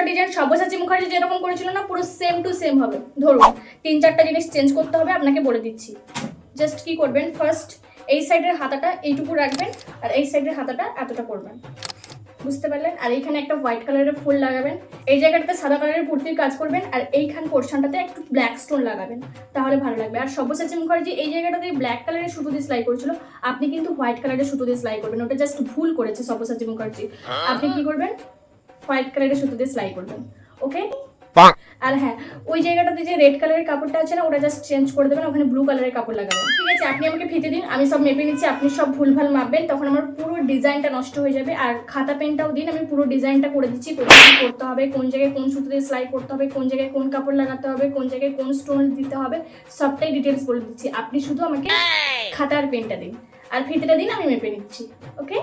ব্লাউজটার design Sabyasachi Mukherjee যেরকম করেছিল না, পুরো সেম টু সেম হবে। ধরুন, তিন চারটা জিনিস চেঞ্জ করতে হবে, আপনাকে বলে দিচ্ছি। জাস্ট কি করবেন? ফার্স্ট এই সাইডের হাতাটা এইটুকু রাখবেন, আর এই সাইডের হাতাটা এতটা করবেন। বুঝতে পারলেন? আর এইখানে একটা হোয়াইট কালারের ফুল লাগাবেন। এই জায়গাটাতে সাদা কালারের কুর্তির কাজ করবেন, আর এইখান পোর্শনটাতে একটু ব্ল্যাক স্টোন লাগাবেন। তাহলে ভালো লাগবে। আর সব্যসাচী মুখার্জি এই জায়গাটাতে ব্ল্যাক কালারের সুতো দিয়ে সেলাই করেছিল, আপনি কিন্তু হোয়াইট কালারের সুতো দিয়ে সেলাই করবেন। ওটা জাস্ট ভুল করেছে সব্যসাচী মুখার্জি। আপনি কি করবেন? হোয়াইট কালারের সুতো দিয়ে সেলাই করবেন ওকে আর হ্যাঁ ওই জায়গাটাতে যে রেড কালারের কাপড়টা আছে না ওটা জাস্ট চেঞ্জ করে দেবেন ওখানে ব্লু কালারের কাপড় লাগাবেন ঠিক আছে? আপনি আমাকে ফিতে দিন আমি সব মেপে নিচ্ছি আপনি সব ভুলভাল মাপবেন তখন আমার পুরো ডিজাইনটা নষ্ট হয়ে যাবে আর খাতা পেনটাও দিন আমি পুরো ডিজাইনটা করে দিচ্ছি কোথায় করতে হবে কোন জায়গায় কোন সুতো দিয়ে সেলাই করতে হবে কোন জায়গায় কোন কাপড় লাগাতে হবে কোন জায়গায় কোন স্টোন দিতে হবে সবটাই ডিটেলস বলে দিচ্ছি। আপনি শুধু আমাকে খাতা আর পেনটা দিন আর ফিতেটা দিন আমি মেপে নিচ্ছি ওকে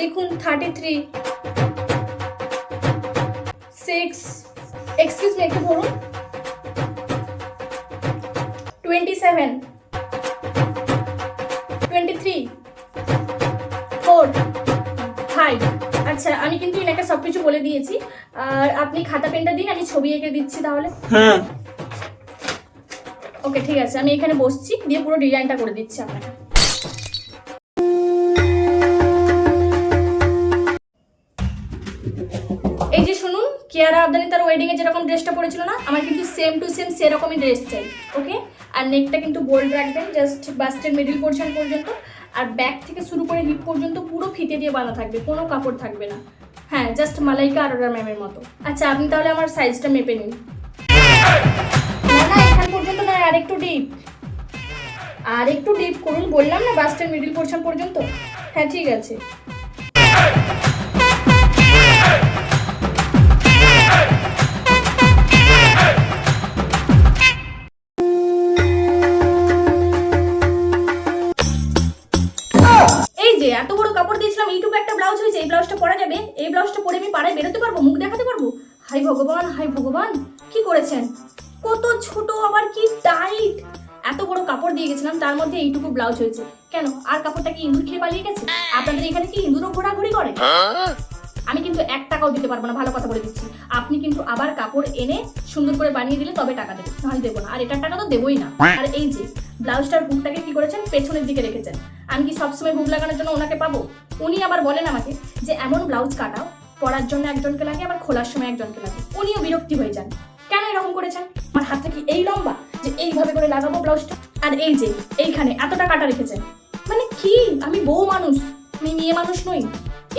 লিখুন thirty three six excuse me একটু বলুন twenty seven twenty three four five আচ্ছা আমি কিন্তু এনাকে সব কিছু বলে দিয়েছি। আর আপনি খাতা পেনটা দিন আমি ছবি এঁকে দিচ্ছি তাহলে। হ্যাঁ। ওকে ঠিক আছে আমি এখানে বসছি দিয়ে পুরো ডিজাইনটা করে দিচ্ছি আপনাকে। কিয়ারা আবদানি তার ওয়েডিংয়ে যেরকম ড্রেসটা পরেছিল না, আমার কিন্তু সেম টু সেম সেরকমই ড্রেস চাই ওকে আর নেকটা কিন্তু বোল্ড রাখবেন জাস্ট বাস্টের মিডিল পোর্শন পর্যন্ত, আর ব্যাক থেকে শুরু করে হিপ পর্যন্ত পুরো ফিতে দিয়ে বাঁধা থাকবে, কোনো কাপড় থাকবে না। হ্যাঁ জাস্ট মালাইকা আরোরা ম্যামের মতো। আচ্ছা আপনি তাহলে আমার সাইজটা মেপে নিন। না এখান পর্যন্ত না আর একটু ডিপ আর একটু ডিপ করুন, বললাম না বাস্টের মিডিল পোর্শন পর্যন্ত? হ্যাঁ ঠিক আছে। এত বড় কাপড় দিয়েছিলাম, এইটুকু একটা ব্লাউজ হয়েছে, এই ব্লাউজটা পরা যাবে, এই ব্লাউজটা পরে আমি পাড়ায় বেরোতে পারব, মুখ দেখাতে পারব? হাই ভগবান হাই ভগবান, কি করেছেন? কত ছোট, আবার কি টাইট এত বড় কাপড় দিয়ে গেছিলাম, তার মধ্যে এইটুকু ব্লাউজ হয়েছে। কেন? আর কাপড়টা কি ইঁদুর খেয়ে পালিয়ে গেছে? আপনাদের এখানে কি ইঁদুরও ঘোরাঘুরি করে? আমি কিন্তু এক টাকাও দিতে পারব না ভালো কথা বলে দিচ্ছি। আপনি কিন্তু আবার কাপড় এনে সুন্দর করে বানিয়ে দিলে তবে টাকা দেবেন নাহলে দেবো না। আর এটার টাকা তো দেবোই না। আর এই যে ব্লাউজটার হুকটাকে কি করেছেন? পেছনের দিকে রেখেছেন। আমি কি সবসময় হুক লাগানোর জন্য ওনাকে পাবো? উনি আবার বলেন আমাকে যে এমন ব্লাউজ কাটাও পরার জন্য একজনকে লাগে আবার খোলার সময় একজনকে লাগে। উনিও বিরক্তি হয়ে যান। কেন এরকম করেছেন? আমার হাতটা কি এই লম্বা? যে এইভাবে করে লাগাবো ব্লাউজটা? আর এই যে এইখানে এতটা কাটা রেখেছেন। মানে কি? আমি বউ মানুষ। আমি মেয়ে মানুষ নই।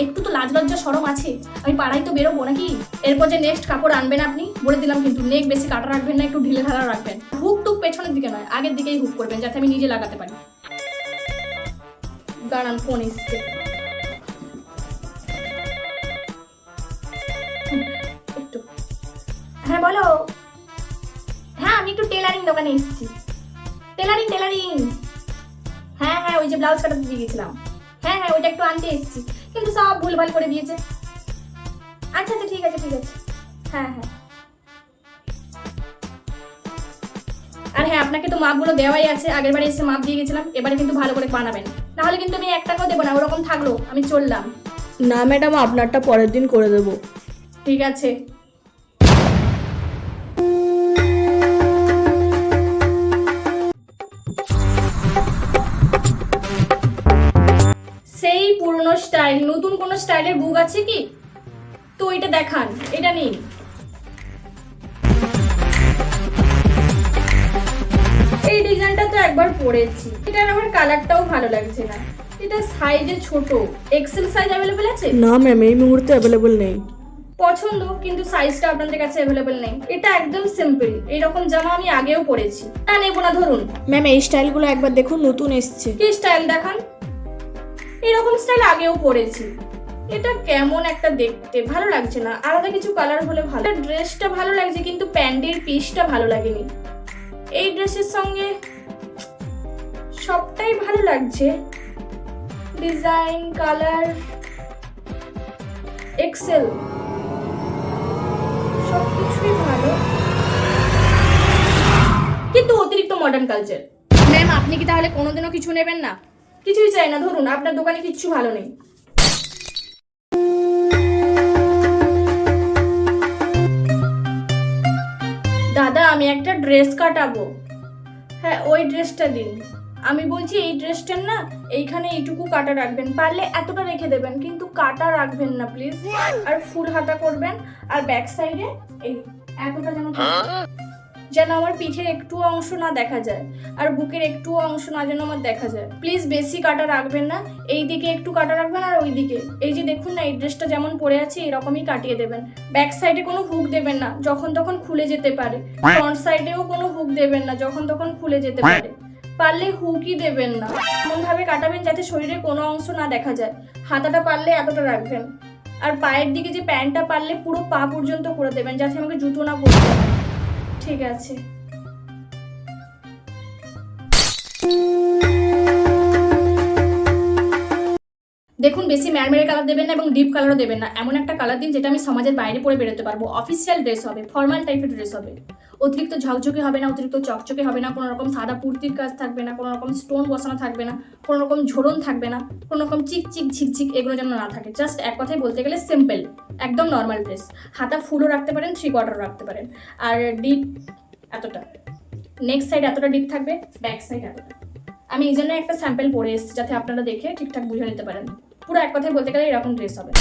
একটু তো লাজ লজ্জা সরম আছে। আমি পাড়ায় তো বেরোবো নাকি? এরপর যে নেক্সট কাপড় আনবেন আপনি, বলে দিলাম কিন্তু নেক বেশি কাটা রাখবেন না, একটু ঢিলে ঢালা রাখবেন। হুক টুক পেছনের দিকে নয়, আগের দিকেই হুক করবেন যাতে আমি নিজে লাগাতে পারি। দাঁড়ান ফোন এসছে। হ্যাঁ বলো। হ্যাঁ আমি একটু টেলারিং দোকানে এসেছি। টেলারিং টেলারিং হ্যাঁ হ্যাঁ ওই যে ব্লাউজ কাটাতে দিয়ে গেছিলাম হ্যাঁ হ্যাঁ ওইটা একটু আনতে এসেছি। কিন্তু সব ভুলভাল করে দিয়েছে। আচ্ছা আচ্ছা ঠিক আছে ঠিক আছে। হ্যাঁ হ্যাঁ। আর হ্যাঁ আপনাকে তো মাপগুলো দেওয়াই আছে। আগের বারে এসে মাপ দিয়ে গেছিলাম এবারে কিন্তু ভালো করে বানাবেন। নাহলে কিন্তু আমি এক টাকাও দেবো না ওরকম থাকল আমি চললাম। না ম্যাডাম আপনারটা পরের দিন করে দেবো। ঠিক আছে। পুরনো স্টাইল নতুন কোনো স্টাইলের বুক আছে কি? তো এটা দেখান এটা নিন। এই ডিজাইনটা তো একবার পরেছি এটার আমার কালারটাও ভালো লাগছে না। এটা সাইজে ছোট। এক্সেল সাইজ অ্যাভেলেবেল আছে? না ম্যাম এই মুহূর্তে অ্যাভেলেবল নেই। পছন্দ কিন্তু সাইজটা আপনাদের কাছে অ্যাভেলেবেল নেই। এটা একদম সিম্পল এরকম জামা আমি আগেও পরেছি। না নেব না ধরুন। ম্যাম এই স্টাইলগুলো একবার দেখুন নতুন এসছে। কি স্টাইল দেখান? এরকম স্টাইল আগেও পরেছি এটা কেমন একটা দেখতে? ভালো লাগছে না। আলাদা কিছু কালার হলে ভালো। ড্রেসটা ভালো লাগছে, কিন্তু প্যান্টের পিসটা ভালো লাগেনি। এই ড্রেসের সঙ্গে সবটাই ভালো লাগছে। ডিজাইন কালার এক্সেল সবকিছুই ভালো। কিন্তু অতিরিক্ত মডার্ন কালচার ম্যাম আপনি কি তাহলে কোনোদিনও কিছু নেবেন না? কিছুই চাই না, ধরুন আপনার দোকানে কিচ্ছু ভালো নেই। দাদা, আমি একটা ড্রেস কাটাবো। হ্যাঁ ওই ড্রেসটা দিন। আমি বলছি, এই ড্রেসটার না, এইখানে এইটুকু কাটা রাখবেন। পারলে এতটা রেখে দেবেন, কিন্তু কাটা রাখবেন না, প্লিজ। আর ফুল হাতা করবেন, আর ব্যাক সাইডে এই এতটা যেন হ্যাঁ? যেন আমার পিঠের একটু অংশ না দেখা যায় আর বুকের একটু অংশ না যেন আমার দেখা যায়। প্লিজ বেশি কাটা রাখবেন না। এই দিকে একটু কাটা রাখবেন আর ওই দিকে। এই যে দেখুন না, এই ড্রেসটা যেমন পরে আছে, এরকমই কাটিয়ে দেবেন। ব্যাক সাইডে কোনো হুক দেবেন না, যখন তখন খুলে যেতে পারে। ফ্রন্ট সাইডেও কোনো হুক দেবেন না, যখন তখন খুলে যেতে পারে। পারলে হুকই দেবেন না। এমন ভাবে কাটাবেন যাতে শরীরের কোনো অংশ না দেখা যায়। হাতাটা পারলে এতটা রাখবেন। আর পায়ের দিকে যে প্যান্টটা পারলে পুরো পা পর্যন্ত করে দেবেন, যাতে আমাকে জুতো না হয়। ঠিক আছে। দেখুন, বেশি ম্যারমেরে কালার দেবেন না এবং ডিপ কালারও দেবেন না। এমন একটা কালার দিন যেটা আমি সমাজের বাইরে পরে বেরোতে পারব। অফিসিয়াল ড্রেস হবে ফর্মাল টাইপের ড্রেস হবে। অতিরিক্ত ঝকঝকে হবে না, অতিরিক্ত চকচকে হবে না কোনো রকম সাদা পুর্তির কাজ থাকবে না কোনো রকম স্টোন বসানো থাকবে না কোনো রকম ঝোড়ন থাকবে না কোনো রকম চিক চিক ঝিকঝিক এগুলো যেন না থাকে। জাস্ট এক কথায় বলতে গেলে সিম্পল একদম নর্মাল ড্রেস হাতা ফুলও রাখতে পারেন থ্রি কোয়ার্টারও রাখতে পারেন। আর ডিপ এতটা। নেক্সট সাইড এতটা ডিপ থাকবে ব্যাক সাইড এতটা। আমি এই জন্য একটা স্যাম্পেল পরে এসেছি, যাতে আপনারা দেখে ঠিকঠাক বুঝে নিতে পারেন। পুরো এক কথায় বলতে গেলে এরকম ড্রেস হবে।